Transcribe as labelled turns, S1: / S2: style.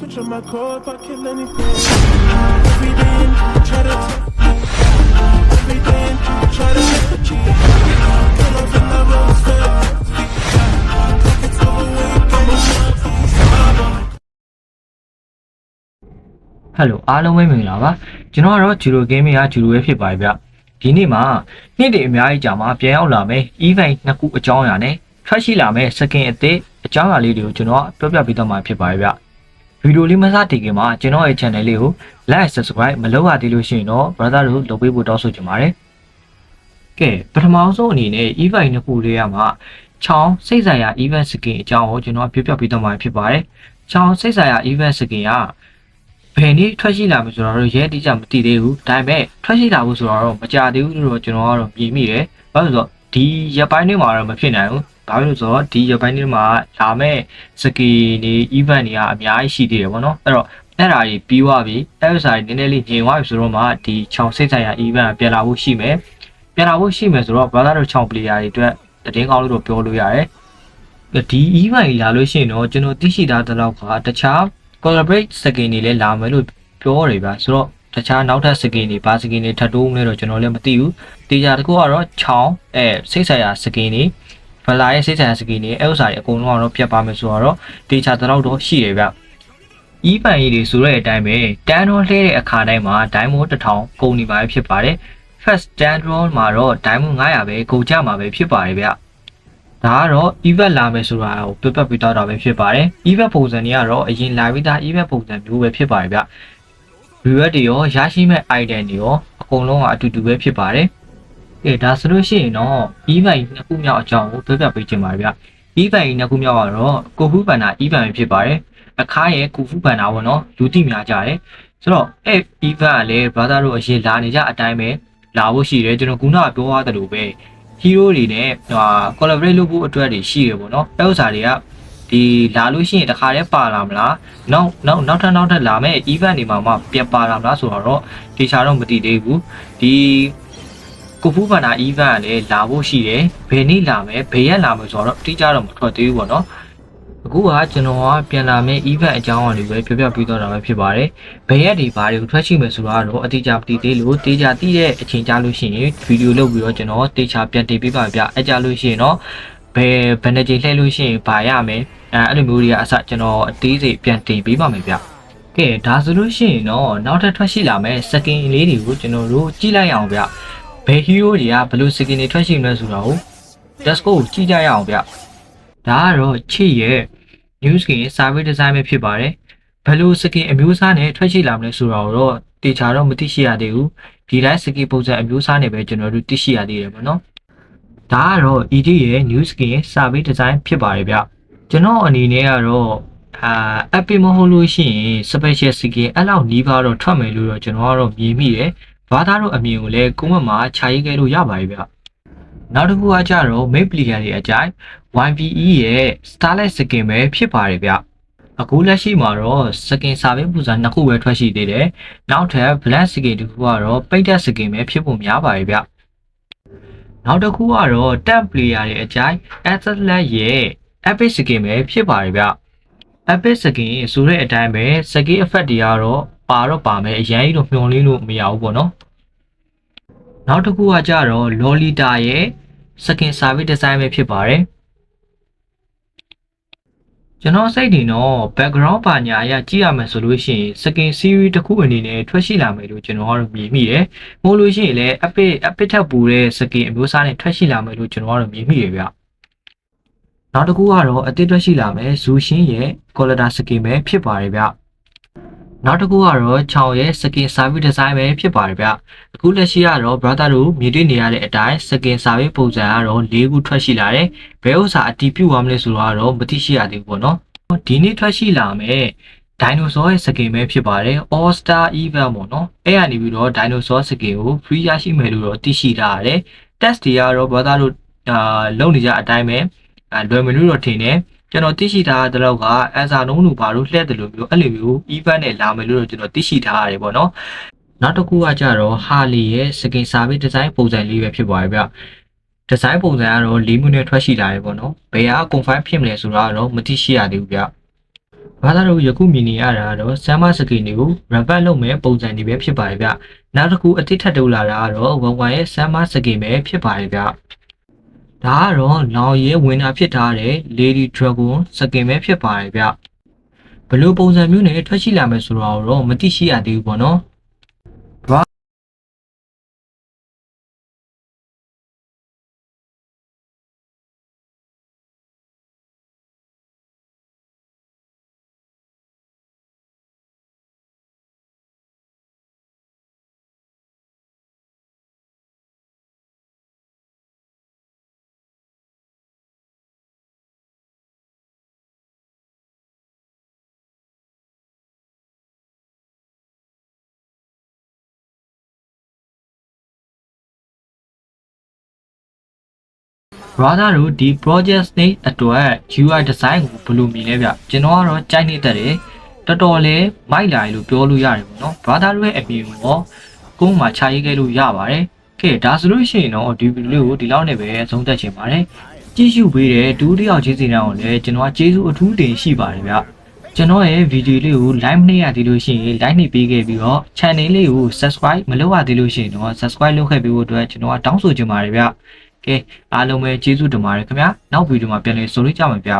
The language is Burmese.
S1: switch on my core if I kill anything. Every day, try to take me. Every day, try to make the G. Pull up in the rose, Pockets overweight, I'm a one
S2: ဟယ်လိုအားလုံးပဲမင်္ဂလာပါကျွန်တော်ကတော့ Juro Gaming က Juro ပဲဖြစ်ပါတယ်ဗျဒီနေ့မှာနေ့တွေအများကြီးကြာမှာပြန်ရောက်လာမယ် event နှစ်ခုအကြောင်းအရာနဲ့ထွက်ရှိလာမယ် skin အသစ်အကြောင်းအရာလေးတွေကိုကျွန်တော်ပြောပြပေးတော့မှာဖြစ်ပါတယ်ဗျ ဗီဒီယိုလေးမစတင်ခင်မှာကျွန်တော်ရဲ့ channel လေးကို like subscribe မလုပ်ရသေးလို့ရှိရင်တော့ brother တို့လုပ်ပေးဖို့တောင်းဆိုချင်ပါတယ်ကဲပထမဆုံးအနေနဲ့ event နှစ်ခုလေးရမှာချောင်းစိတ်ဆိုင်ရာ event skin အကြောင်းကိုကျွန်တော်ပြောပြပေးတော့မှာဖြစ်ပါတယ်ချောင်းစိတ်ဆိုင်ရာ event skin ကဘယ်နည်းထွက်ရှိလာမလဲဆိုတော့ရဲတိကျမသိသေးဘူးဒါပေမဲ့ထွက်ရှိလာဖို့ဆိုတော့မကြသေးဘူးလို့ကျွန်တော်ကတော့မြင်မိတယ်ဘာလို့လဲဆိုတော့ဒီရက်ပိုင်းတွေမှာတော့မဖြစ်နိုင်ဘူး ဘာလို့လဲဆိုတော့ဒီရက်ပိုင်းတွေမှာလာမဲ့စကီနေ event တွေကအများကြီးရှိသေးတယ်ဗောနော်အဲ့တော့အဲ့ဓာကြီးပြီးသွားပြီအဲ့ဥစ္စာတွေနည်းနည်းလေးညင်သွားပြီဆိုတော့မှဒီချောင်စိတ်ဆိုင်ရာ event ပြန်လာဖို့ရှိမယ်ပြန်လာဖို့ရှိမယ်ဆိုတော့ brother တို့ချောင် player တွေအတွက်တည်င်းကောင်းလို့တော့ပြောလို့ရတယ်ဒီ event ကြီးလာလို့ရှိရင်တော့ကျွန်တော်သိရှိထားတဲ့လောက်ကတခြား collaborate skin တွေလည်းလာမယ်လို့ပြောရတယ်ဗျာဆိုတော့တခြားနောက်ထပ် skin တွေဘာ skin တွေထပ်တိုးမလဲတော့ကျွန်တော်လည်းမသိဘူးတေချာတကူကတော့ချောင်းအဲစိတ်ဆိုင်ရာ skin တွေ ဗလာရဲ့စိတ်ဆိုင်ရာ skin တွေအဲဥစ္စာတွေအကုန်လုံးကတော့ပြတ်ပါမယ်ဆိုတော့တေချာတလောက်တော့ရှိရဗျဤပန်ရည်တွေဆိုတဲ့အတိုင်းပဲတန်တော်လှဲတဲ့အခါတိုင်းမှာ diamond 1000ကုန်နေပါပဲဖြစ်ပါတယ် first diamond မှာတော့ diamond 900ပဲကုန်ကြမှာပဲဖြစ်ပါတယ်ဗျဒါကတော့ event လာမယ်ဆိုတာကိုပြတ်ပြတ်ပြတော့တာပဲဖြစ်ပါတယ် event ပုံစံတွေကတော့အရင်လာပြီးသား event ပုံစံမျိုးပဲဖြစ်ပါတယ်ဗျ reward တွေရောရရှိမဲ့ item တွေရောအကုန်လုံးကအတူတူပဲဖြစ်ပါတယ် ကဲဒါဆိုလို့ရှိရင်တော့ event နှစ်ခုမြောက်အကြောင်းကိုပြောပြပေးချင်ပါတယ်ဗျ event နှစ်ခုမြောက်ကတော့ကိုဖူးပန်နာ event ပဲဖြစ်ပါတယ်အခါရဲ့ကိုဖူးပန်နာပေါ့နော်လူသိများကြတယ်ဆိုတော့အဲ့ event ကလည်း brother တို့အရင်လာနေကြအတိုင်းပဲလာဖို့ရှိတယ်ကျွန်တော်ခုနကပြောသွားသလိုပဲ hero တွေနဲ့ဟို collaborate လုပ်ဖို့အတွက်တွေရှိရပေါ့နော်အဲ့ဥစ္စာတွေကဒီလာလို့ရှိရင်တခါတည်းပါလာမလားနောက်နောက်နောက်ထပ်နောက်ထပ်လာမဲ့ event တွေမှာမှပြတ်ပါလာမလားဆိုတော့တေချာတော့မသိသေးဘူးဒီ ကိုဖူးပန္နာ event ကလည်းလာဖို့ရှိတယ်ဘယ်နေ့လာမယ်ဘယ်ရက်လာမယ်ဆိုတော့တိကျတော့မထွက်သေးဘူးပေါ့နော်အခုကကျွန်တော်ကပြန်လာမယ့် event အကြောင်းအရာတွေပဲပြောပြပြီးတော့တာပဲဖြစ်ပါတယ်ဘယ်ရက်ဒီဘာတွေကိုထွက်ရှိမယ်ဆိုတော့အတိအကျမသိသေးလို့တေချာသိတဲ့အချိန်ကြာလို့ရှိရင်ဗီဒီယိုလုပ်ပြီးတော့ကျွန်တော်တေချာပြန်တင်ပေးပါဗျအဲကြလို့ရှိရင်တော့ဘယ်ဘယ်နှကြိမ်လှည့်လို့ရှိရင်ဗာရမယ်အဲအဲ့လိုမျိုးတွေကအစကျွန်တော်အသေးစိတ်ပြန်တင်ပေးပါမယ်ဗျကဲဒါဆိုလို့ရှိရင်တော့နောက်ထပ်ထွက်ရှိလာမယ့် skin လေးတွေကိုကျွန်တော်တို့ကြည့်လိုက်အောင်ဗျ ဘယ် hero တွေကဘယ်လို skin တွေထွက်ရှိမလဲဆိုတာကို Dasco ကိုကြည့်ကြရအောင်ဗျဒါကတော့ချစ်ရဲ့ new skin survey design ပဲဖြစ်ပါတယ်ဘယ်လို skin အမျိုးအစားနဲ့ထွက်ရှိလာမလဲဆိုတာကိုတော့တေချာတော့မသိရှိရသေးဘူးဒီတိုင်း skin ပုံစံအမျိုးအစားနဲ့ပဲကျွန်တော်တို့သိရှိရသေးတယ်ပေါ့နော်ဒါကတော့ ED ရဲ့ new skin survey design ဖြစ်ပါတယ်ဗျကျွန်တော်အနေနဲ့ကတော့အာ epic မဟုတ်လို့ရှိရင် special skin အဲ့လောက်နီးပါးတော့ထွက်မယ်လို့တော့ကျွန်တော်ကတော့မြင်မိတယ် ဘာသာတော့အမြင်ကိုလည်းကိုမမှာခြာရေးခဲ့လို့ရပါတယ်ဗျနောက်တစ်ခုကကြတော့ main player တွေအကြိုက် YPE ရဲ့ Starlight skin ပဲဖြစ်ပါတယ်ဗျအခုလက်ရှိမှာတော့ skin စာပင်းပူဇာနှစ်ခုပဲထွက်ရှိသေးတယ်နောက်ထပ် black skin တစ်ခုကတော့ပိတ်တဲ့ skin ပဲဖြစ်ဖို့များပါတယ်ဗျနောက်တစ်ခုကတော့ tab player တွေအကြိုက် Atlas ရဲ့ epic skin ပဲဖြစ်ပါတယ်ဗျ epic skin ဆိုတဲ့အတိုင်းပဲ skin effect တွေကတော့ ပါတော့ပါမယ်အရင်ကြီးတော့မျောလင်းလို့မရဘူးပေါ့နော်နောက်တစ်ခုကကြတော့ lolita ရဲ့ skin service design ပဲဖြစ်ပါတယ်ကျွန်တော်စိတ်တင်တော့ background ပါညာအရကြည့်ရမယ်ဆိုလို့ရှိရင် skin series တစ်ခုအနေနဲ့ထွက်ရှိလာမယ်လို့ကျွန်တော်ကတော့မြင်မိတယ်။မို့လို့ရှိရင်လည်း epic epic ထပ်ပူတဲ့ skin အမျိုးအစားနဲ့ထွက်ရှိလာမယ်လို့ကျွန်တော်ကတော့မြင်မိတယ်ဗျ။နောက်တစ်ခုကတော့အသစ်ထွက်ရှိလာမယ်ဇူရှင်ရဲ့ Colada skin ပဲဖြစ်ပါတယ်ဗျ။ နောက်တစ်ခုကတော့ချောင်ရဲ့ skin service design ပဲဖြစ်ပါတယ်ဗျ။အခုလက်ရှိကတော့ brother တို့မြင်တွေ့နေရတဲ့အတိုင်း skin service ပုံစံကတော့၄ခုထွက်ရှိလာတယ်။ဘယ်ဥစ္စာအတီးပြုတ်သွားမလဲဆိုတော့မသိရှိရသေးဘူးပေါ့နော်။ဒီနေ့ထွက်ရှိလာမယ် dinosaur ရဲ့ skin ပဲဖြစ်ပါတယ် all star event ပေါ့နော်။အဲ့ကနေပြီးတော့ dinosaur skin ကို free ရရှိမယ်လို့တော့သိရှိထားရတယ်။ test တွေကတော့ brother တို့အာလုပ်နေကြအတိုင်းပဲအဲလွယ်မလို့တော့ထင်တယ်။ ကျွန်တော်သိရှိထားတဲ့လောက်က answer နှုန်းလူဘာလို့လှည့်တယ်လို့မျိုးအဲ့လိုမျိုး event နဲ့လာမယ်လို့တော့ကျွန်တော်သိရှိထားရတယ်ပေါ့နော်နောက်တစ်ခုကကြတော့ Harley ရဲ့ skin service design ပုံစံလေးပဲဖြစ်သွားပြီဗျဒီဇိုင်းပုံစံကတော့၄မျိုးနဲ့ထွက်ရှိလာတယ်ပေါ့နော်ဘယ်ဟာ confirm ဖြစ်မလဲဆိုတာကတော့မသိရှိရသေးဘူးဗျဘာသာတို့ယခုမြင်နေရတာကတော့ဆမ်မစကင်တွေကို revert လုပ်မဲ့ပုံစံတွေပဲဖြစ်ပါတယ်ဗျနောက်တစ်ခုအသစ်ထပ်တိုးလာတာကတော့ဝမ်ဝမ်ရဲ့ဆမ်မစကင်ပဲဖြစ်ပါတယ်ဗျ ဒါကတော့လောင်ရဲဝင်တာဖြစ်ထားတဲ့ Lady Dragon စကင်ပဲဖြစ်ပါတယ်ဗျဘယ်လိုပုံစံမျိုးနဲ့ထွက်ရှိလာမယ်ဆိုတော့မသိရှိရသေးဘူးပေါ့နော် brother တို့ဒီ project နဲ့အတွက် UI design ကိုဘယ်လိုမြင်လဲဗျကျွန်တော်ကတော့ကြိုက်နေတတ်တယ်တော်တော်လေးမိုက်လာတယ်လို့ပြောလို့ရတယ်ပေါ့နော် brother တို့ရဲ့အမြင်ကိုကိုယ်မှခြာရေးခဲ့လို့ရပါတယ်ကဲဒါဆိုလို့ရှိရင်တော့ဒီဗီဒီယိုလေးကိုဒီလောက်နဲ့ပဲဆုံးသက်ချင်ပါတယ်ကြည့်ရှုပေးတဲ့ဒုတိယကျေးဇူးတင်အောင်လည်းကျွန်တော်ကကျေးဇူးအထူးတင်ရှိပါတယ်ဗျကျွန်တော်ရဲ့ဗီဒီယိုလေးကို like မနှိပ်ရသေးလို့ရှိရင် like နှိပ်ပေးခဲ့ပြီးတော့ channel လေးကို subscribe မလုပ်ရသေးလို့ရှိရင်တော့ subscribe လုပ်ခဲ့ပေးဖို့အတွက်ကျွန်တော်ကတောင်းဆိုချင်ပါတယ်ဗျ ကဲအားလုံးပဲကျေးဇူးတင်ပါတယ်ခင်ဗျာနောက်ဗီဒီယိုမှာပြန်လည်ဆုံတွေ့ကြမှာဗျ